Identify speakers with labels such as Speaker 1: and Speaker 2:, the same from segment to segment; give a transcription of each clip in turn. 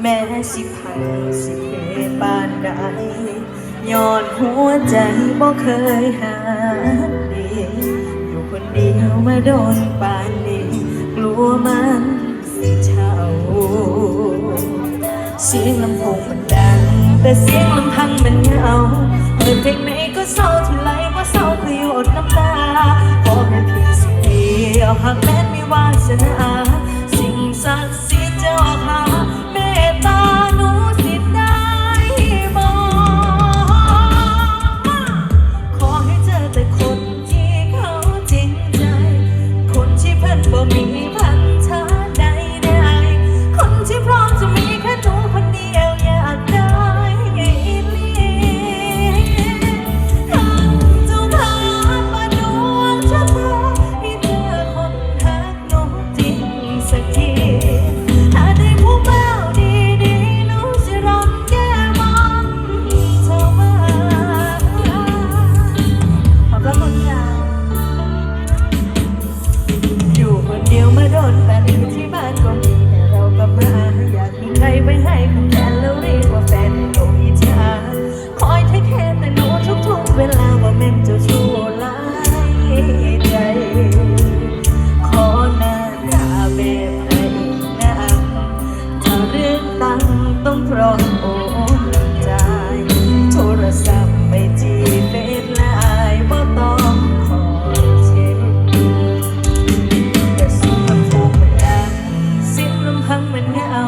Speaker 1: แม้สิพันสิเป็นปานใดย้อนหัวใจบ่เคยหาดีอยู่คนเดียวมาโดนปานนี้กลัวมันสิเช่าเสียงลำโพงมันดัง แต่เสียงลำพังมันเหงาเปิดเพลงไหนก็เศร้าทีไรว่าเศร้าคือหยดน้ำตาขอแค่เพียงสิ่งเดียวหากแม้นไม่วาสนา บ่มีพัน เวลาว่าแม่นเจ้าชู้หลายใจ ขอหน้าตาแบบไหนนะถ้าเรื่องตังต้องพร้อมโอนจ่ายโทรศัพท์ไม่จีเฟซไลน์บ่ต้องขอเช็คแต่เสียงลำโพงมันดังเสียงลำพังมันเหงา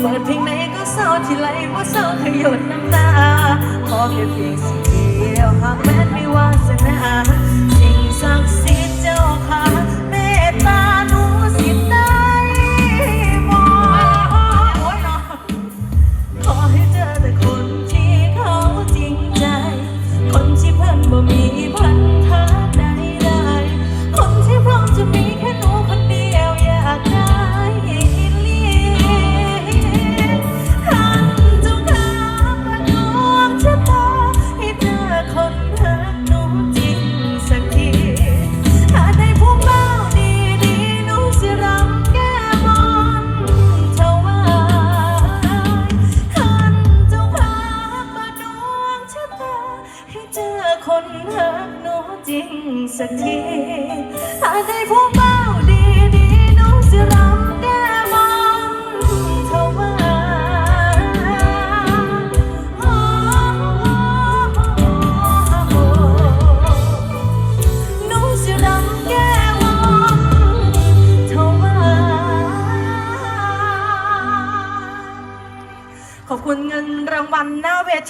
Speaker 1: เปิดเพลงไหนก็เศร้าที่ไรว่าเศร้าขยดน้ำตาขอแค่เพียงสิ่งเดียว หากแม้ไม่วาสนาสิ่งศักดิ์สิทธิ์เจ้าค่ะเมตตาหนูสิได้บอกขอให้เจอแต่คนที่เขาจริงใจ คนที่เพิ่นบ่มี คนรักหนูจริงสักทีถ้าได้ผู้เบาดีๆหนูสิรำแก้มนเท่าว่าหนูสิรำแก้มนเท่าว่า ขอบคุณเงินรางวัลหน้าเวที